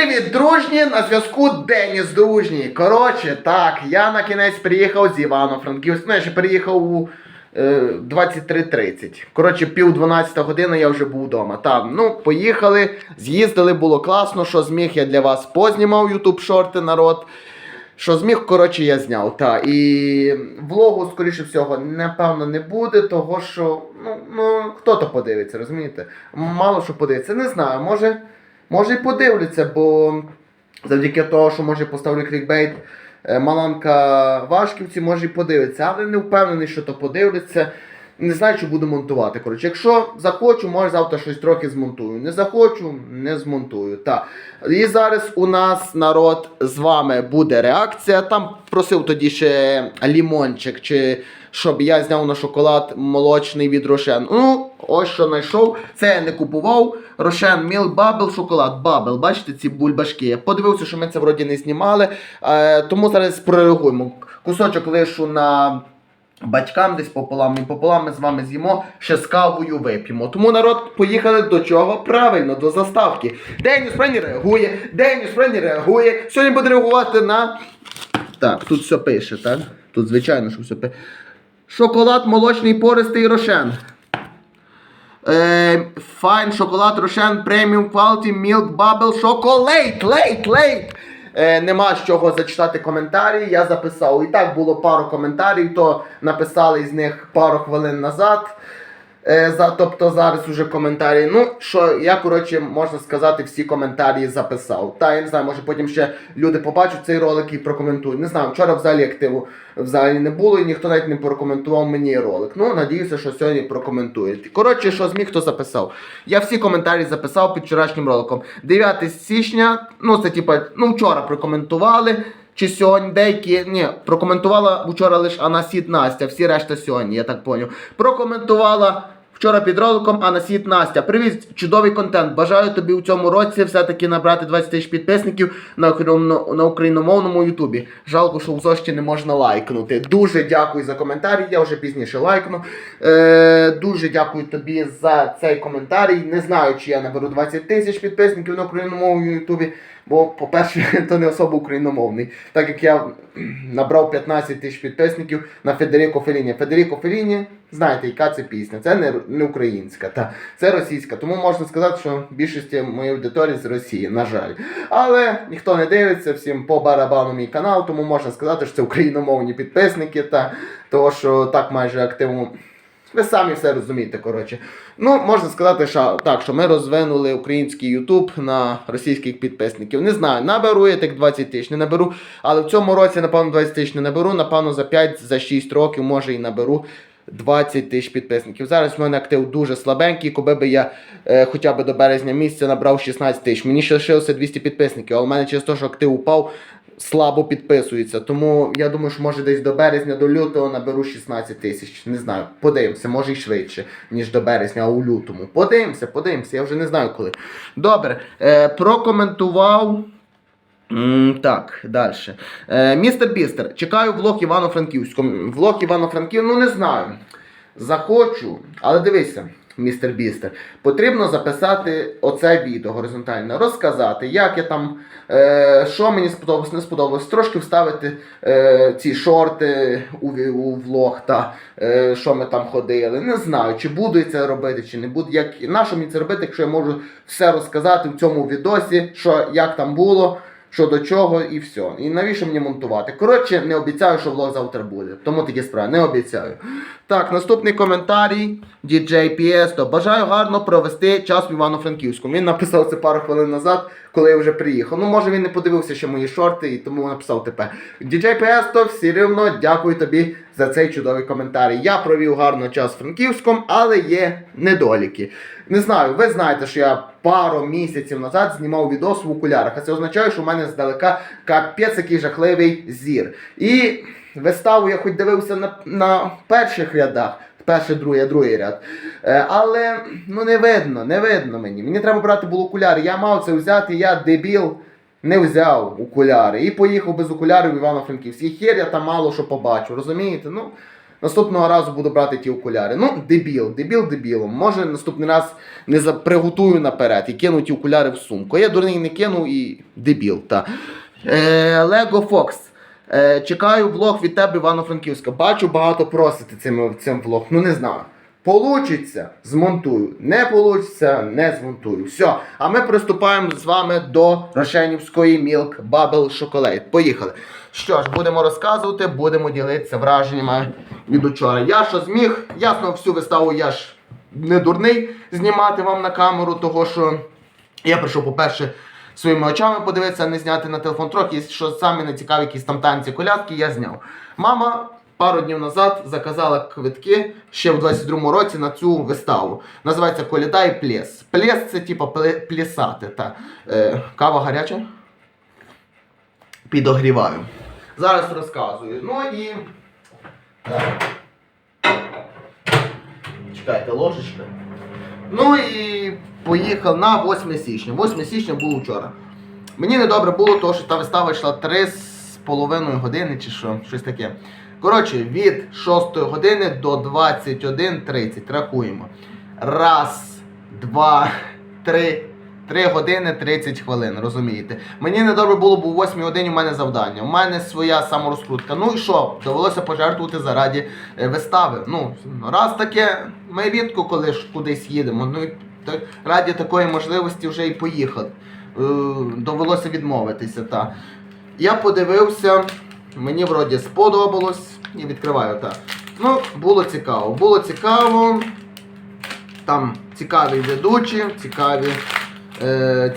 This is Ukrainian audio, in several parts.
Привіт, дружні! На зв'язку Деніс Дружній. Коротше, так, я на кінець приїхав з Івано-Франківська. Ну, я ще приїхав у е, 23.30. Коротше, пів 12 година я вже був вдома. Там, ну, поїхали, з'їздили, було класно, що зміг я для вас познімав YouTube шорти народ. Що зміг, коротше, я зняв. Та. І влогу, скоріше всього, напевно, не буде, того що ну, ну, хто то подивиться, розумієте? Мало що подивиться. Не знаю, може. Може і подивляться, бо завдяки того, що може поставлю клікбейт е, Маланка Вашківці, може і подивиться, але не впевнений, що то подивляться. Не знаю, чи буду монтувати. Коротше, якщо захочу, може завтра щось трохи змонтую. Не захочу, не змонтую. Та. І зараз у нас народ з вами буде реакція. Там просив тоді ще лімончик, чи щоб я зняв на шоколад молочний від Рошен. Ну, ось що знайшов. Це я не купував. Рошен Міл Бабл шоколад. Бабл. Бачите ці бульбашки. Я подивився, що ми це вроді не знімали. Е, тому зараз прореагуємо. Кусочок лишу на. Батькам десь пополам і пополам ми з вами з'їмо, ще з кавою вип'ємо. Тому народ поїхали до чого? Правильно, до заставки. Деніс Френі реагує, Деніс Френі реагує. Сьогодні буде реагувати на. Так, тут все пише, так? Тут, звичайно, що все пише. Шоколад молочний пористий рошен. Е, Fine шоколад Рошен преміум квалті Мілк Бабл Шоколейт, Лейт, лейт. Е, нема з чого зачитати коментарі. Я записав. І так було пару коментарів, то написали з них пару хвилин назад. Е, за, тобто зараз уже коментарі. Ну, що я, коротше, можна сказати, всі коментарі записав. Та я не знаю, може потім ще люди побачать цей ролик і прокоментують. Не знаю, вчора взагалі активу взагалі не було, і ніхто навіть не прокоментував мені ролик. Ну, надіюся, що сьогодні прокоментують. Коротше, що зміг, хто записав. Я всі коментарі записав під вчорашнім роликом. 9 січня, ну це типа, ну вчора прокоментували. Чи сьогодні деякі ні, прокоментувала вчора лише Анасід Настя, всі решта сьогодні, я так поняв. Прокоментувала вчора під роликом Анасід Настя. Привіт, чудовий контент. Бажаю тобі у цьому році все-таки набрати 20 тисяч підписників на, на україномовному Ютубі. Жалко, що у зошті не можна лайкнути. Дуже дякую за коментарі. Я вже пізніше лайкну. Е, дуже дякую тобі за цей коментарій. Не знаю, чи я наберу 20 тисяч підписників на україномовному Ютубі. Бо, по-перше, то не особо україномовний. Так як я набрав 15 тисяч підписників на Федеріко Феліні. Федеріко Феліні, знаєте, яка це пісня? Це не, не українська, та це російська. Тому можна сказати, що більшість моєї аудиторії з Росії, на жаль. Але ніхто не дивиться, всім по барабану мій канал, тому можна сказати, що це україномовні підписники, та того, що так майже активно. Ви самі все розумієте, коротше. Ну, можна сказати, що так, що ми розвинули український Ютуб на російських підписників. Не знаю, наберу я так 20 тисяч, не наберу. Але в цьому році, напевно, 20 тисяч не наберу. Напевно, за 5, за 6 років, може, і наберу 20 тисяч підписників. Зараз в мене актив дуже слабенький, коли би я е, хоча б до березня місяця набрав 16 тисяч. Мені ще лишилося 200 підписників, але в мене через те, що актив упав, слабо підписується. Тому я думаю, що може десь до березня, до лютого наберу 16 тисяч. Не знаю, подивимося, може й швидше, ніж до березня, а у лютому. Подивимося, подивимося, я вже не знаю коли. Добре, е, прокоментував. М, так, далі. Е, містер Бістер, чекаю влог Івано-Франківського. Влог Івано-Франків, ну не знаю. Захочу, але дивися, містер Бістер, потрібно записати оце відео горизонтально, розказати, як я там, е, що мені сподобалось, не сподобалось, трошки вставити е, ці шорти у, у влог, та е, що ми там ходили. Не знаю, чи буду я це робити, чи не буду. Як, на що мені це робити, якщо я можу все розказати в цьому відосі, що як там було що до чого і все. І навіщо мені монтувати? Коротше, не обіцяю, що влог завтра буде. Тому такі справи, не обіцяю. Так, наступний коментарій. DJ PS, то бажаю гарно провести час в Івано-Франківську. Він написав це пару хвилин назад, коли я вже приїхав. Ну, може він не подивився ще мої шорти, і тому написав тепер. DJ PS, то все рівно дякую тобі за цей чудовий коментарій. Я провів гарно час в Франківському, але є недоліки. Не знаю, ви знаєте, що я пару місяців назад знімав відос в окулярах, а це означає, що в мене здалека капець який жахливий зір. І виставу я хоч дивився на, на перших рядах. Перший, другий, другий ряд. Е, але ну не видно, не видно мені. Мені треба брати було окуляри. Я мав це взяти, я дебіл. Не взяв окуляри і поїхав без окулярів в Івано-Франківськ. І хер я там мало що побачу, розумієте? Ну, Наступного разу буду брати ті окуляри. Ну, дебіл, дебіл дебілом. Може наступний раз не за- приготую наперед і кину ті окуляри в сумку. Я дурний не кину і дебіл. Та. Е, Лего Фокс. Е, чекаю влог від тебе, Івано-Франківська. Бачу, багато просите цим, цим влог. Ну не знаю. Получиться, змонтую. Не получиться, не змонтую. Все. А ми приступаємо з вами до Рошенівської Milk Bubble Chocolate. Поїхали. Що ж, будемо розказувати, будемо ділитися враженнями від учора. Я що зміг, ясно, всю виставу я ж не дурний знімати вам на камеру, того що я прийшов, по-перше, своїми очами подивитися, а не зняти на телефон. Трохи, що саме не цікаві якісь там танці, колядки, я зняв. Мама пару днів назад заказала квитки ще в 22-му році на цю виставу. Називається Коляда і Плес. Плес це типу пле- плясати. Та. Е, кава гаряча? Підогріваю. Зараз розказую. Ну і. Чекайте, ложечка. Ну і поїхав на 8 січня. 8 січня було вчора. Мені недобре було, тому що та вистава йшла 3,5 години чи що, щось таке. Коротше, від 6 години до 21.30 рахуємо. Раз, два, три. 3 години 30 хвилин, розумієте? Мені недобре було, бо о 8 годині у мене завдання. У мене своя саморозкрутка. Ну і що? Довелося пожертвувати заради е, вистави. Ну, раз таке, ми рідко коли ж кудись їдемо. Ну і раді такої можливості вже і поїхати. Е, довелося відмовитися. Та. Я подивився, мені вроді сподобалось і відкриваю так. Ну, було цікаво. Було цікаво. Там цікаві ведучі, цікаві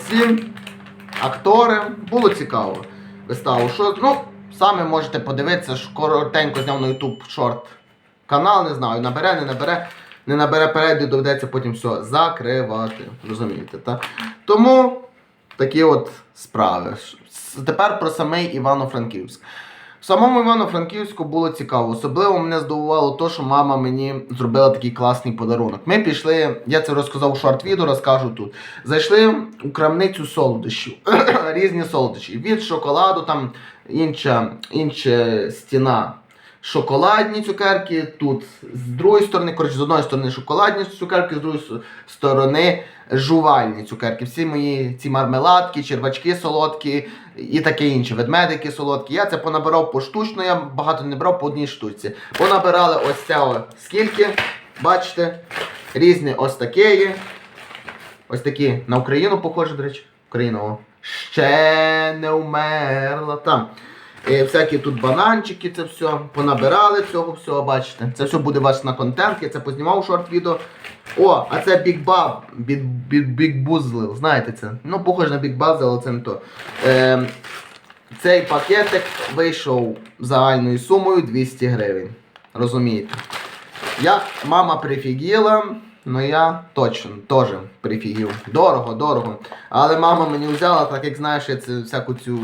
ці актори. Було цікаво. Виставу. Що, ну, самі можете подивитися, що коротенько зняв на YouTube шорт канал, не знаю, набере, не набере. Не набере перегляду, доведеться потім все закривати. Розумієте, так? Тому такі от справи. Тепер про самий Івано-Франківськ. Самому Івано-Франківську було цікаво. Особливо мене здивувало те, що мама мені зробила такий класний подарунок. Ми пішли, я це розказав у шорт-відео, розкажу тут. Зайшли у крамницю солодощів. Різні солодощі. Від шоколаду, там інша, інша стіна. Шоколадні цукерки, тут з другої сторони, коротше, з одної сторони шоколадні цукерки, з другої сторони жувальні цукерки. Всі мої ці мармеладки, червачки солодкі і таке інше, ведмедики солодкі. Я це понабирав поштучно, я багато не брав по одній штуці. Понабирали ось це скільки, бачите, різні ось такі. Ось такі на Україну похоже, до речі. Україна о. ще не вмерла. Там. Всякі тут бананчики, це все. Понабирали цього всього, бачите. Це все буде ваш на контент, я це познімав шорт відео. О, а це Big Big, Big Buzzle, знаєте це? Ну, похоже на Big Buzzle, але це не то. Е, цей пакетик вийшов загальною сумою 200 гривень. Розумієте? Я, мама прифігіла, ну я точно теж прифігів. Дорого, дорого. Але мама мені взяла, так як знаєш, я це всяку цю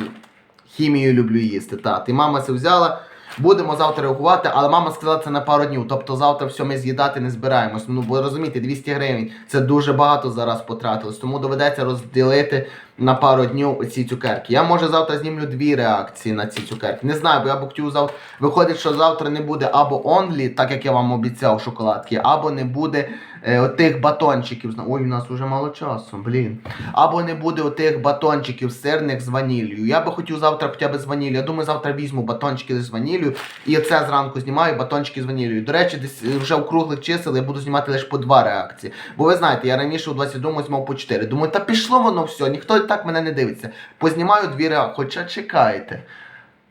хімію люблю їсти. Та. І мама це взяла. Будемо завтра реагувати, але мама сказала це на пару днів. Тобто завтра все ми з'їдати не збираємось. Ну бо розумієте, 200 гривень це дуже багато зараз потратилось, тому доведеться розділити на пару днів ці цукерки. Я може завтра знімлю дві реакції на ці цукерки. Не знаю, бо я б хотів завтра. Виходить, що завтра не буде або онлі, так як я вам обіцяв шоколадки, або не буде е, отих батончиків. Ой, у нас вже мало часу, блін. Або не буде отих батончиків сирних з ваніллю. Я би хотів завтра хоча б з ваніллю. Я думаю, завтра візьму батончики з ваніллю. І оце зранку знімаю батончики з ваніллю. До речі, десь е, вже у круглих чисел я буду знімати лише по два реакції. Бо ви знаєте, я раніше у 22 знімав по 4. Думаю, та пішло воно все, ніхто так мене не дивиться. Познімаю дві реакції. Хоча чекайте.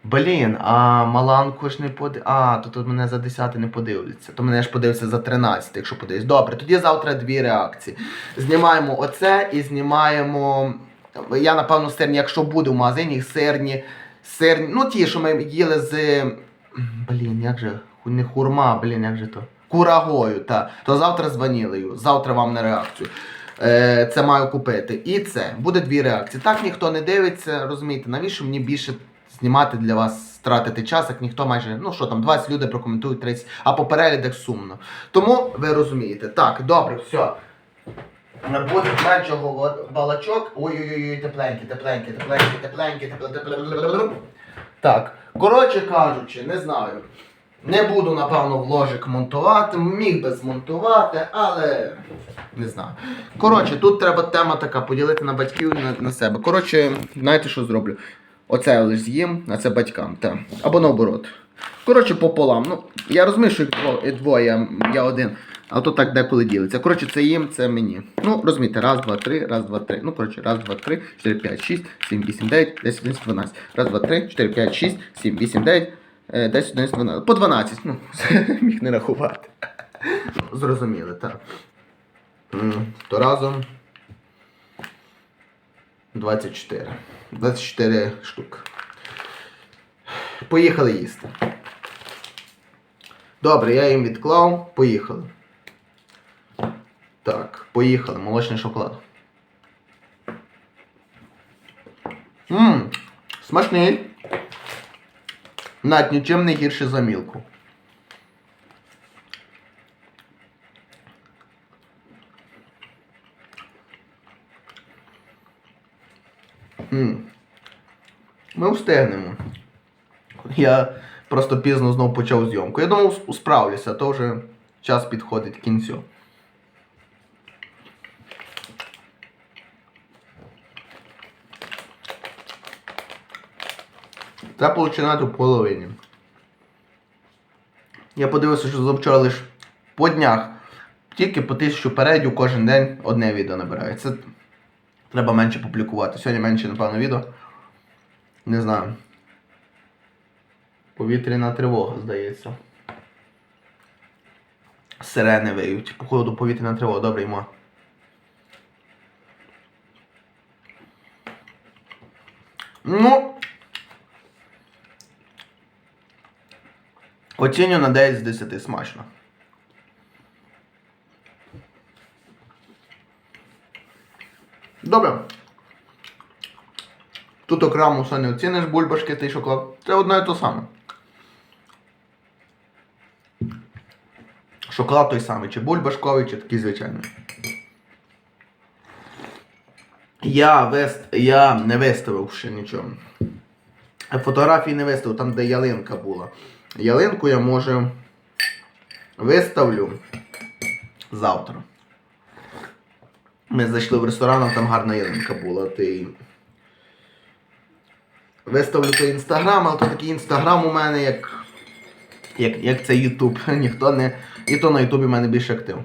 Блін, а Маланку ж не поди... А, то тут мене за 10 не подивляться. То мене ж подивиться за 13, якщо подивись. Добре, тоді завтра дві реакції. Знімаємо оце і знімаємо. Я, напевно, сирні, якщо буде в магазині, сирні. Сирні. Ну, ті, що ми їли з. Блін, як же? Не хурма, блін, як же то? Курагою, та. То завтра з ванілею. Завтра вам на реакцію. Е, це маю купити. І це. Буде дві реакції. Так ніхто не дивиться, розумієте, навіщо мені більше знімати для вас, тратити час, як ніхто майже, ну що там, 20 людей прокоментують 30, а по переглядах сумно. Тому ви розумієте. Так, добре, все. Буде меншого балачок. Ой-ой-ой, тепленькі, тепленькі, тепленькі, тепленькі, тепленькі. Так, коротше кажучи, не знаю. Не буду, напевно, вложик монтувати, міг би змонтувати, але не знаю. Коротше, тут треба тема така поділити на батьків на, на себе. Коротше, знаєте, що зроблю? Оце я лиш з'їм, а це батькам. Та. Або наоборот. Коротше, пополам. Ну, я розумію, що їх двоє, я, я один. А то так деколи ділиться. Коротше, це їм, це мені. Ну, розумієте, раз, два, три, раз, два, три. Ну, коротше, раз, два, три, чотири, п'ять, шість, сім, вісім, дев'ять, десять, одинадцять, дванадцять. Раз, два, три, чотири, п'ять, шість, сім, вісім, дев'ять, е, десять, одинадцять, дванадцять. По 12. Ну, міг не рахувати. Зрозуміли, так. То разом 24. 24 штук. Поїхали їсти. Добре, я їм відклав. Поїхали. Так, поїхали. Молочний шоколад. Ммм, смачний. Навіть нічим не гірше за мілку. Ми встигнемо. Я просто пізно знов почав зйомку. Я думав, справлюся, то вже час підходить к кінцю. Починати в половині. Я подивився, що завчора лише по днях. Тільки по тисячу передів кожен день одне відео набирається. Треба менше публікувати. Сьогодні менше, напевно, відео. Не знаю. Повітряна тривога, здається. Сирени виють. Походу повітряна тривога, добре ймо. Ну. Оціню на 9 з 10 смачно. Добре. Тут окремо все не оціниш бульбашки та й шоколад. Це одне і то саме. Шоколад той самий, чи бульбашковий, чи такий звичайний. Я, вист... я не виставив ще нічого. Фотографії не виставив, там де ялинка була. Ялинку я може виставлю завтра. Ми зайшли в ресторан, а там гарна ялинка була. Ти... Виставлю той інстаграм, але то такий інстаграм у мене, як, як, як це Ютуб. Ніхто не. І то на Ютубі в мене більше актив.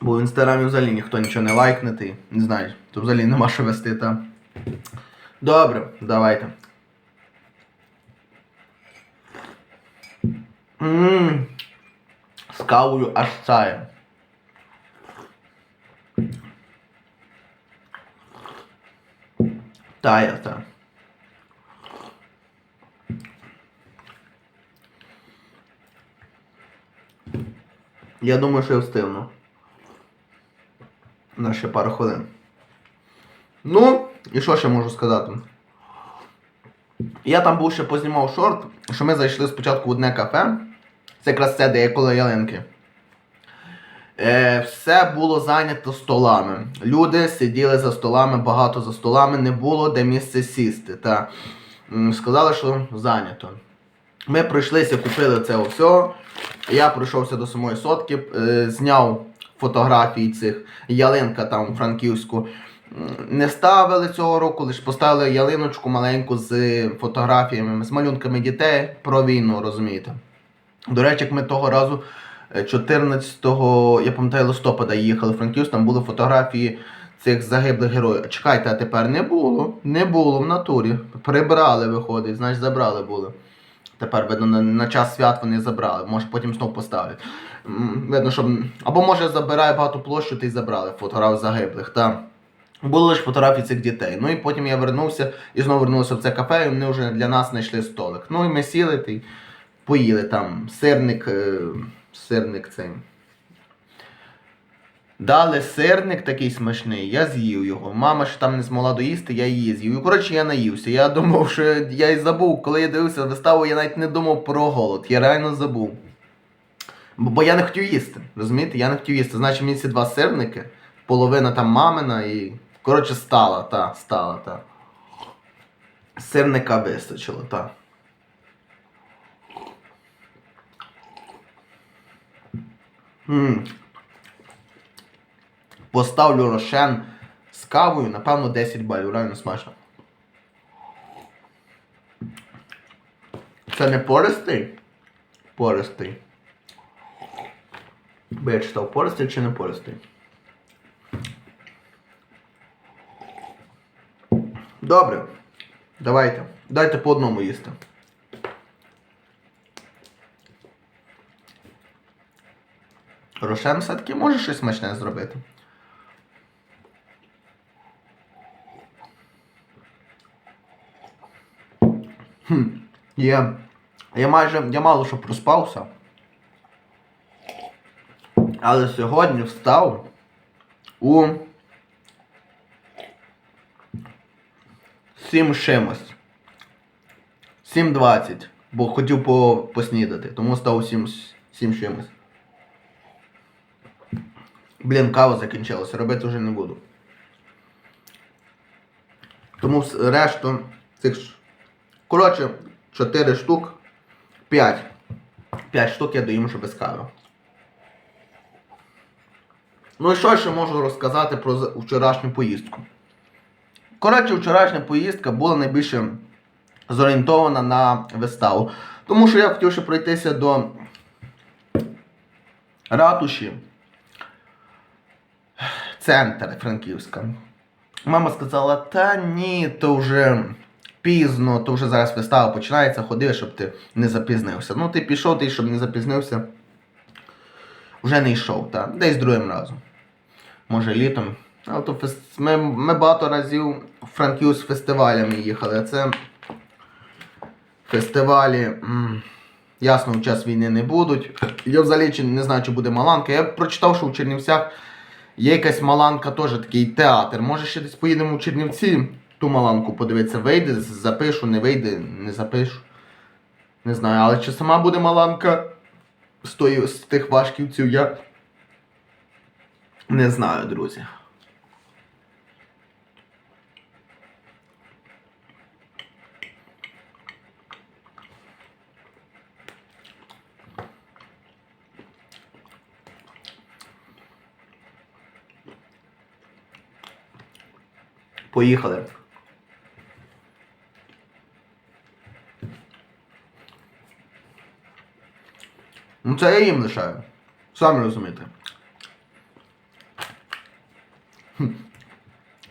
Бо в інстаграмі взагалі ніхто нічого не лайкне, ти не знаєш, то взагалі нема що вести там. Добре, давайте. Ммм. З кавою аж чає. Тає, та. Я думаю, що я встигну. На ще пару хвилин. Ну, і що ще можу сказати? Я там був ще познімав шорт, що ми зайшли спочатку в одне кафе. Це якраз це, де ялинки. Е, все було зайнято столами. Люди сиділи за столами, багато за столами, не було де місце сісти. Та сказали, що зайнято. Ми пройшлися, купили це все. Я пройшовся до самої сотки, е, зняв фотографії цих ялинка там у Франківську. Не ставили цього року, лише поставили ялиночку маленьку з фотографіями, з малюнками дітей про війну, розумієте. До речі, як ми того разу е, 14 я пам'ятаю, листопада їхали в Франківськ, там були фотографії цих загиблих героїв. Чекайте, а тепер не було. Не було в натурі. Прибрали, виходить, значить забрали були. Тепер, видно, на, на час свят вони забрали. Може потім знов поставлять. Видно, що. Або може забирає багато площу, й забрали фотограф загиблих. Та. Були лише фотографії цих дітей. Ну і потім я вернувся і знову вернувся в це кафе, і вони вже для нас знайшли столик. Ну і ми сіли та поїли там сирник, е, сирник цей. Дали сирник такий смачний, я з'їв його. Мама ще там не змогла доїсти, я її з'їв. Коротше я наївся. Я думав, що я й забув, коли я дивився виставу, я навіть не думав про голод. Я реально забув. Бо, я не хотів їсти. Розумієте? Я не хотів їсти. Значить, мені ці два сирники, половина там мамина і. Коротше, стала, та, стала, та. Сирника вистачило, та. Поставлю рошен з кавою, напевно, 10 балів. Реально смачно. Це не пористий? Пористий. Бо я читав, пористий чи не пористий. Добре. Давайте. Дайте по одному їсти. Рошен все-таки може щось смачне зробити. Хм, є. Я майже, я мало що проспався. Але сьогодні встав у 7 чимось. 7.20. Бо хотів по, поснідати, тому став у 7, 7 чимось. Блін, кава закінчилася, робити вже не буду. Тому решту цих. Коротше, 4 штук. 5. 5 штук я даю, щоб без кави. Ну і що ще можу розказати про вчорашню поїздку? Коротше, вчорашня поїздка була найбільше зорієнтована на виставу. Тому що я хотів ще пройтися до ратуші. Центр Франківська. Мама сказала, та ні, то вже пізно, то вже зараз вистава починається, ходи, щоб ти не запізнився. Ну, ти пішов, ти, щоб не запізнився. Вже не йшов, так. Десь другим разом. Може літом. Але то фес... ми, ми багато разів в Франківськ з фестивалями їхали. А це фестивалі. Ясно, в час війни не будуть. Я взагалі не знаю, чи буде Маланка. Я прочитав, що в Чернівцях є якась Маланка, теж такий театр. Може ще десь поїдемо в Чернівці ту Маланку подивитися. Вийде, запишу, не вийде, не запишу. Не знаю, але чи сама буде Маланка з, тої, з тих важківців, я не знаю, друзі. Поїхали. Ну це я їм лишаю. Самі розумієте.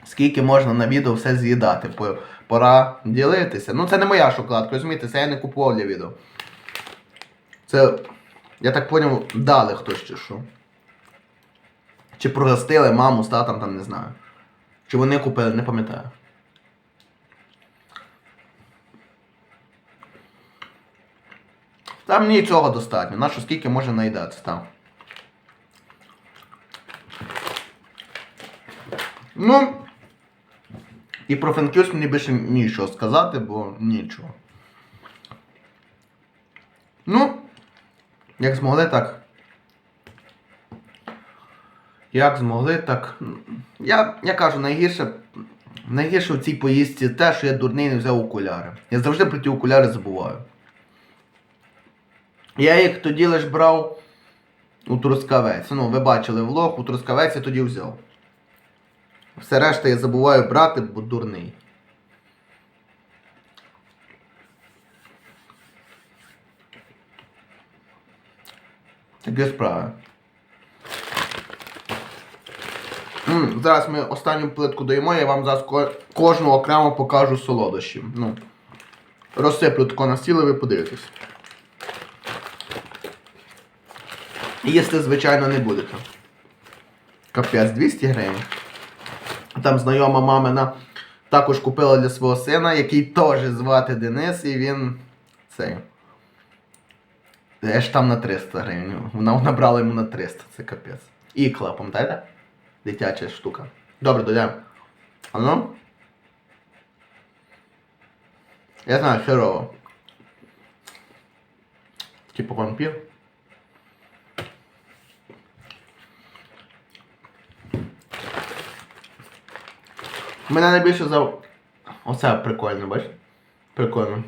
Скільки можна на відео все з'їдати? Пора ділитися. Ну це не моя шоколадка, розумієте, це я не купував для відео. Це, я так поняв, дали хтось чи що. Чи прогостили маму з татом, там не знаю. Чи вони купили, не пам'ятаю. Там мені цього достатньо. Нащо скільки може наїдатися там. Ну. І про Франківськ мені більше нічого сказати, бо нічого. Ну, як змогли, так. Як змогли, так. Я, я кажу, найгірше, найгірше в цій поїздці те, що я дурний не взяв окуляри. Я завжди про ті окуляри забуваю. Я їх тоді лиш брав у Трускавець. Ну, ви бачили влог, у Трускавець я тоді взяв. Все решта я забуваю брати, бо дурний. Такі справи. М, зараз ми останню плитку доїмо, я вам зараз ко- кожну окремо покажу солодощі. Ну, розсиплю тако на стіл ви подивитесь. Їсти, звичайно, не будете. Капець, 200 гривень. Там знайома мамина також купила для свого сина, який теж звати Денис, і він цей. Я там на 300 гривень. Вона набрала йому на 300, це капець. Ікла, пам'ятаєте? Дитяча штука. Добре, дойдемо. А ну? Я знаю, херово. Типу вампір. Мене найбільше за. Оце прикольно, бачиш? Прикольно.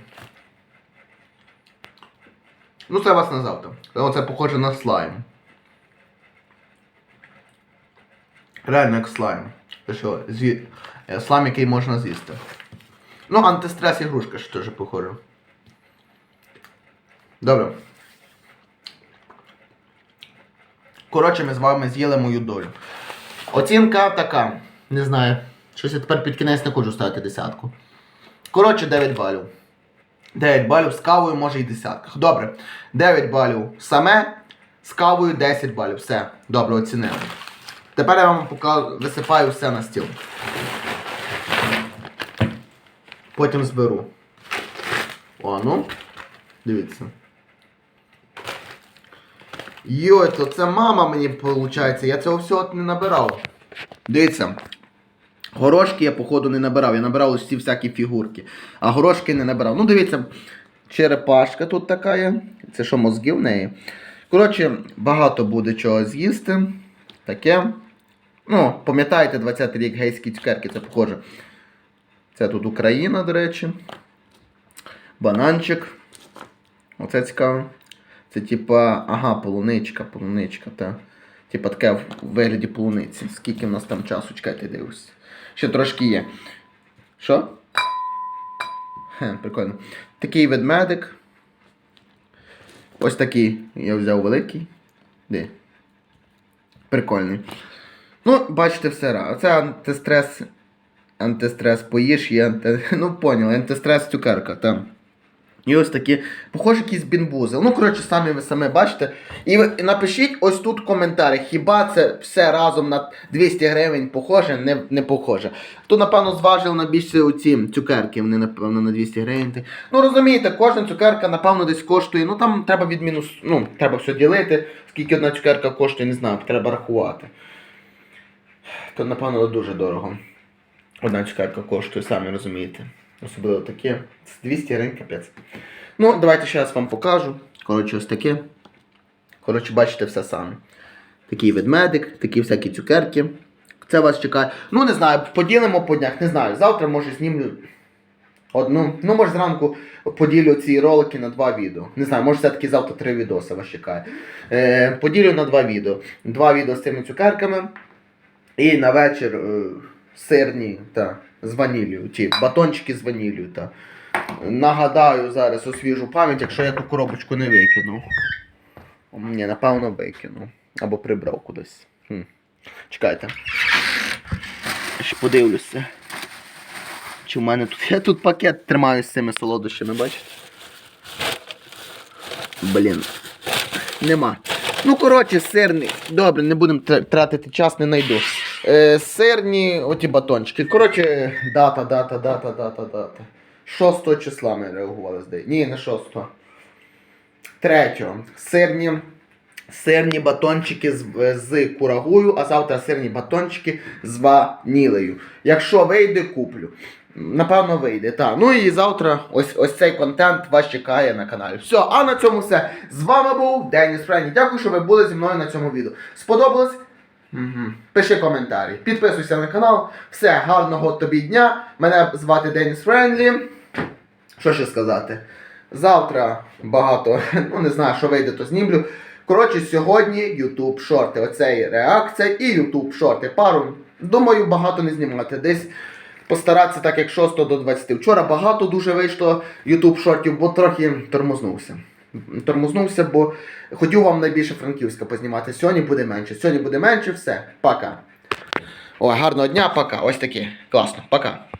Ну це вас не завтра. Оце похоже на слайм. Реально як слайм. Що, з'ї... е, слайм, який можна з'їсти. Ну, антистрес ігрушка ж теж похоже. Добре. Коротше, ми з вами з'їли мою долю. Оцінка така. Не знаю. Щось я тепер під кінець не хочу ставити десятку. Коротше, 9 балів. 9 балів з кавою, може і десятках. Добре. 9 балів саме, з кавою 10 балів. Все. Добре, оцінили. Тепер я вам висипаю все на стіл. Потім зберу. О, ну. Дивіться. Йой, то це мама мені виходить. Я цього всього не набирав. Дивіться. Горошки я, походу, не набирав. Я набирав ці всякі фігурки. А горошки не набирав. Ну, дивіться, черепашка тут така є. Це що, мозги в неї. Коротше, багато буде чого з'їсти. Таке. Ну, пам'ятаєте, 20-й рік гейські цукерки, це похоже. Це тут Україна, до речі. Бананчик. Оце цікаво. Це типа, ага, полуничка, полуничка, та. Типа таке в вигляді полуниці. Скільки в нас там часу, чекайте, дивлюсь. Ще трошки є. Що? Хе, прикольно. Такий ведмедик. Ось такий. Я взяв великий. Де? Прикольний. Ну, бачите, все Це антистрес. Антистрес поїж є анти... Ну, поняли, антистрес цукерка, там. І ось такі, похоже, якісь бінбузи. Ну, коротше, самі ви самі бачите. І напишіть ось тут коментарі, хіба це все разом на 200 гривень похоже, не, не похоже. Тут, напевно, зважили на більше оці цукерки, вони, напевно, на 200 гривень. Ну, розумієте, кожна цукерка, напевно, десь коштує. Ну там треба від мінус, ну, треба все ділити. Скільки одна цукерка коштує, не знаю, треба рахувати. То, напевно, дуже дорого. Одна цукерка коштує, самі розумієте. Особливо таке. Це 200 гривень капець. Ну, давайте ще раз вам покажу. Коротше, ось таке. Коротше, бачите все самі. Такий ведмедик, такі всякі цукерки. Це вас чекає. Ну, не знаю, поділимо по днях, не знаю. Завтра може знімлю одну. Ну, може зранку поділю ці ролики на два відео. Не знаю, може все-таки завтра три відоси вас чекає. Е, поділю на два відео. Два відео з цими цукерками. І на вечір е, сирні та з ваніллю, ті батончики з ваніллю. Та. Нагадаю зараз освіжу пам'ять, якщо я ту коробочку не викинув. Ні, напевно викинув. Або прибрав кудись. Хм. Чекайте. Ще подивлюся. Чи в мене тут. Я тут пакет тримаю з цими солодощами, бачите? Блін. Нема. Ну, коротше, сирний. Добре, не будемо тратити час, не знайду. Е, сирні оті батончики. Коротше, дата, дата, дата, дата, дата. 6 числа ми реагували, здається. Ні, не 6. 3. Сирні. Сирні батончики з, з курагою, а завтра сирні батончики з ванілею. Якщо вийде, куплю. Напевно, вийде. Так. Ну і завтра ось ось цей контент вас чекає на каналі. Все, а на цьому все. З вами був Деніс Френі. Дякую, що ви були зі мною на цьому відео. Сподобалось? Угу. Пиши коментарі. Підписуйся на канал. Все, гарного тобі дня. Мене звати Деніс Френлі. Що ще сказати? Завтра багато, ну не знаю, що вийде, то знімлю. Коротше, сьогодні YouTube шорти. Оцей реакція і YouTube шорти. Пару, думаю, багато не знімати. Десь постаратися так, як 6 до 20. Вчора багато дуже вийшло YouTube шортів, бо трохи тормознувся. Тормознувся, бо хотів вам найбільше Франківська познімати. Сьогодні буде менше. Сьогодні буде менше, все. Пока. О, гарного дня, пока. Ось таке. Класно, пока.